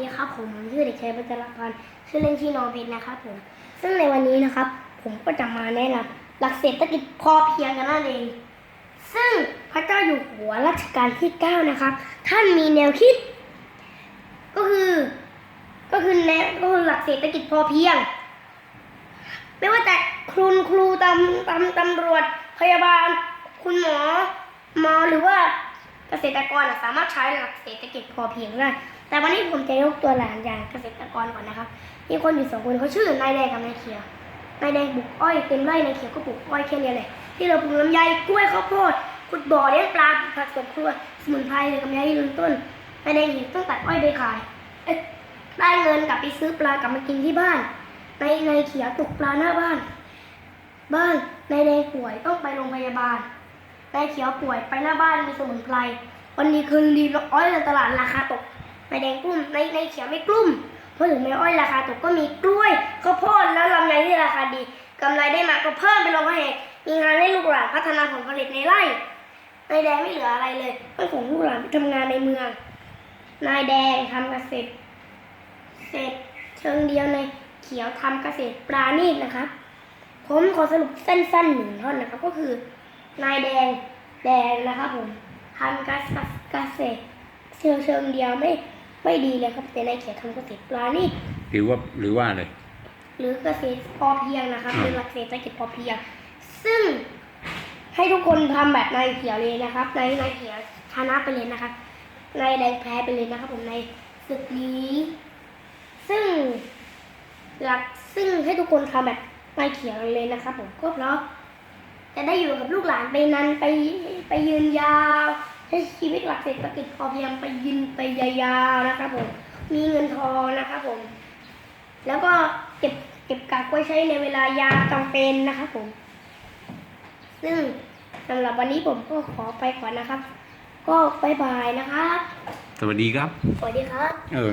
ดีครับผมชื่อเด็กชายปัจจรพันธ์ชื่อเล่นชื่อน้องเพชรนะครับผม ซึ่งในวันนี้นะครับ ผมก็จะมาแนะนำหลักเศรษฐกิจพอเพียงกันนั่นเอง ซึ่งพระเจ้าอยู่หัวรัชกาลที่ 9 นะครับ ท่านมีแนวคิด ก็คือก็คือแนวก็คือหลักเศรษฐกิจพอเพียง ไม่ว่าแต่คุณครูตำตำตำรวจพยาบาล คุณหมอหมอหรือว่าเกษตรกรสามารถใช้หลักเศรษฐกิจพอเพียงได้ แต่วันนี้ผมจะยกตัวอย่างอย่างเกษตรกรก่อนนะครับมีคนอยู่สองคนเขาชื่อนายแดงกับนายเขียวนายแดงปลูกอ้อยเต็มไร่นายเขียวก็ปลูกอ้อยแค่เนี้ยแหละที่เราปลูกลำไยกล้วยข้าวโพดขุดบ่อเลี้ยงปลาผักสวนครัวสมุนไพรเลยกับยายยืนต้นนายแดงเห็นต้องตัดอ้อยไปขายได้เงินกลับไปซื้อปลากลับมากินที่บ้านนายนายเขียวตกปลาหน้าบ้าน บ้านนายแดงป่วยต้องไปโรงพยาบาลนายเขียวป่วยไปหน้าบ้านมีสมุนไพรวันนี้คืนดีอ้อยในตลาดราคาตก แดงกลุ้มในายนเขียวไม่กลุ้มเพราะถึงแม้อ้อยราคาตกก็มีกล้วยข้าวโพดแล้วลำไยที่ราคาดีกำไรได้มาก็เพิ่มเป็นร้อยแห่งมีงานให้ลูกหลานพัฒนาผลผลิตในไร่นายแดงไม่เหลืออะไรเลยต้องส่งลูกหลานไปทำงานในเมือง นายแดงทำเกษตรเสร็จเชิงเดียวในเขียวทำเกษตรปราณีตนะครับผมขอสรุปสั้นๆหนึ่งท่อนนะครับ ก็คือนายแดงแดงนะครับผมทำเกษตรเกษตรเชิงเชิงเดียวไม่ ไม่ดีเลยครับแต่นายเขียวทำเกษตรปราณีตหรือว่าหรือว่าอะไรหรือเกษตรพอเพียงนะครับอ่าเป็นหลักเศรษฐกิจพอเพียง ซึ่งให้ทุกคนทำแบบนายเขียวเลยนะครับนายนายเขียวชนะไปเลยนะครับนายแดงแพ้ไปเลยนะครับ ผมในศึกนี้ ซึ่งหลักซึ่งให้ทุกคนทำแบบนายเขียวเลยนะครับ ผมก็เพราะจะได้อยู่กับลูกหลานไปนานไปไปยืนยาว ให้ชีวิตหลักเศรษฐกิจพอเพียงไปยืนไปยาวๆนะครับผมมีเงินทองนะครับผม แล้วก็เก็บเก็บกักไว้ใช้ในเวลายามจำเป็นนะครับผม ซึ่งสำหรับวันนี้ผมก็ขอไปก่อนนะครับ ก็บายบายนะครับ สวัสดีครับ สวัสดีครับ เออ